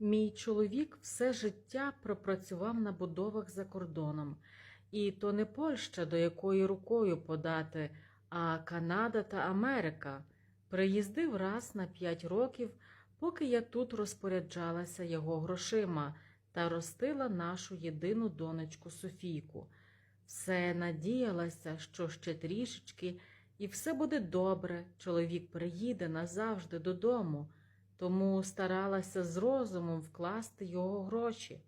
Мій чоловік все життя пропрацював на будовах за кордоном, і то не Польща, до якої рукою подати, а Канада та Америка. Приїздив раз на п'ять років, поки я тут розпоряджалася його грошима та ростила нашу єдину донечку Софійку. Все надіялася, що ще трішечки, і все буде добре. Чоловік приїде назавжди додому, тому старалася з розумом вкласти його гроші.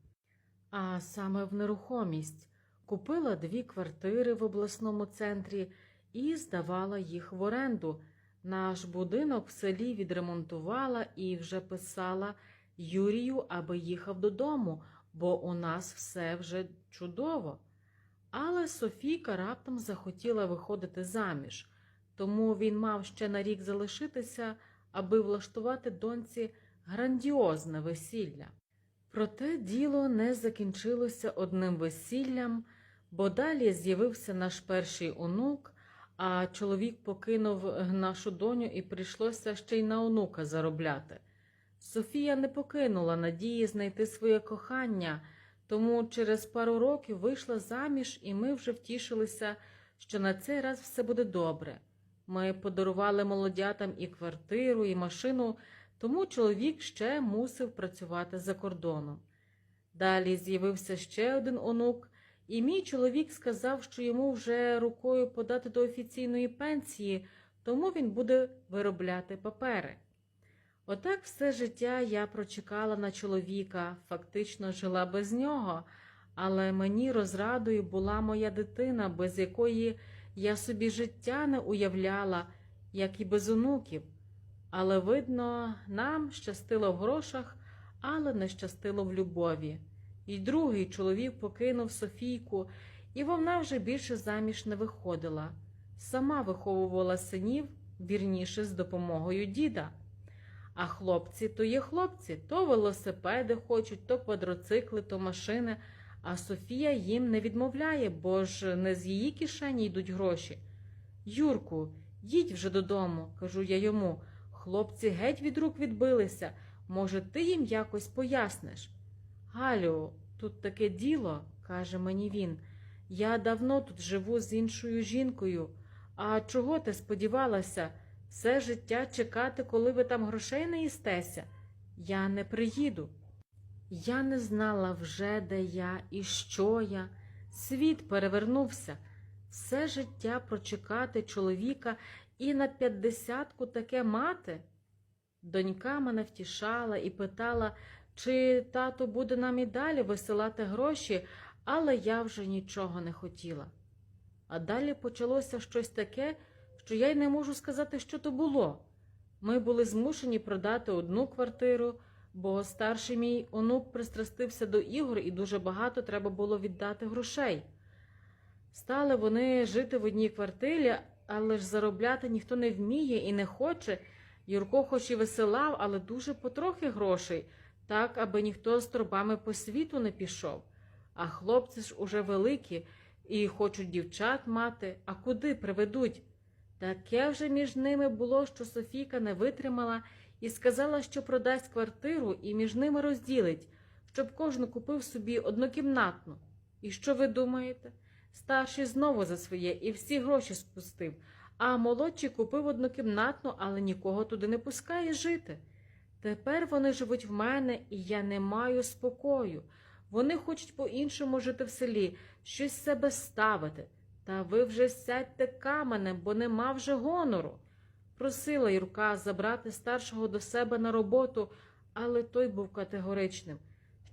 А саме в нерухомість купила дві квартири в обласному центрі і здавала їх в оренду. Наш будинок в селі відремонтувала і вже писала Юрію, аби їхав додому, бо у нас все вже чудово. Але Софійка раптом захотіла виходити заміж, тому він мав ще на рік залишитися, аби влаштувати доньці грандіозне весілля. Проте діло не закінчилося одним весіллям, бо далі з'явився наш перший онук, а чоловік покинув нашу доню і прийшлося ще й на онука заробляти. Софія не покинула надії знайти своє кохання, тому через пару років вийшла заміж, і ми вже втішилися, що на цей раз все буде добре. Ми подарували молодятам і квартиру, і машину, тому чоловік ще мусив працювати за кордоном. Далі з'явився ще один онук, і мій чоловік сказав, що йому вже рукою подати до офіційної пенсії, тому він буде виробляти папери. Отак все життя я прочекала на чоловіка, фактично жила без нього, але мені розрадою була моя дитина, без якої я собі життя не уявляла, як і без онуків. Але, видно, нам щастило в грошах, але не щастило в любові. І другий чоловік покинув Софійку, і вона вже більше заміж не виходила. Сама виховувала синів, вірніше, з допомогою діда. А хлопці то є хлопці, то велосипеди хочуть, то квадроцикли, то машини. А Софія їм не відмовляє, бо ж не з її кишені йдуть гроші. Юрку, їдь вже додому, кажу я йому. Хлопці геть від рук відбилися. Може, ти їм якось поясниш? Галю, тут таке діло, каже мені він. Я давно тут живу з іншою жінкою. А чого ти сподівалася? Все життя чекати, коли ви там грошей не їстеся? Я не приїду. Я не знала вже, де я і що я. Світ перевернувся. Все життя прочекати чоловіка і на п'ятдесятку таке мати. Донька мене втішала і питала, чи тато буде нам і далі висилати гроші, але я вже нічого не хотіла. А далі почалося щось таке, що я й не можу сказати, що то було. Ми були змушені продати одну квартиру, бо старший мій онук пристрастився до ігор і дуже багато треба було віддати грошей. Стали вони жити в одній квартирі, але ж заробляти ніхто не вміє і не хоче. Юрко хоч і висилав, але дуже потрохи грошей, так, аби ніхто з торбами по світу не пішов. А хлопці ж уже великі і хочуть дівчат мати, а куди приведуть? Таке вже між ними було, що Софійка не витримала і сказала, що продасть квартиру і між ними розділить, щоб кожен купив собі однокімнатну. І що ви думаєте? Старший знову за своє і всі гроші спустив, а молодший купив однокімнатну, але нікого туди не пускає жити. Тепер вони живуть в мене, і я не маю спокою. Вони хочуть по-іншому жити в селі, щось себе ставити. Та ви вже сядьте каменем, бо нема вже гонору. Просила Юрка забрати старшого до себе на роботу, але той був категоричним.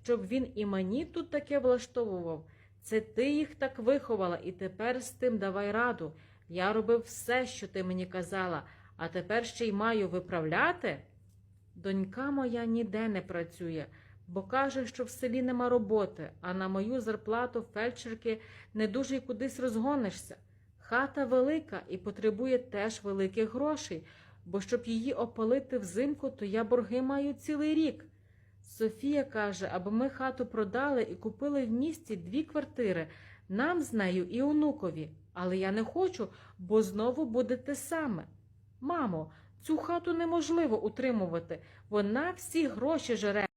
Щоб він і мені тут таке влаштовував. Це ти їх так виховала, і тепер з тим давай раду. Я робив все, що ти мені казала, а тепер ще й маю виправляти. Донька моя ніде не працює, бо каже, що в селі нема роботи, а на мою зарплату фельдшерки не дуже й кудись розгонишся. Хата велика і потребує теж великих грошей, бо щоб її опалити взимку, то я борги маю цілий рік. Софія каже, аби ми хату продали і купили в місті дві квартири, нам з нею і онукові. Але я не хочу, бо знову буде те саме. Мамо, цю хату неможливо утримувати, вона всі гроші жере.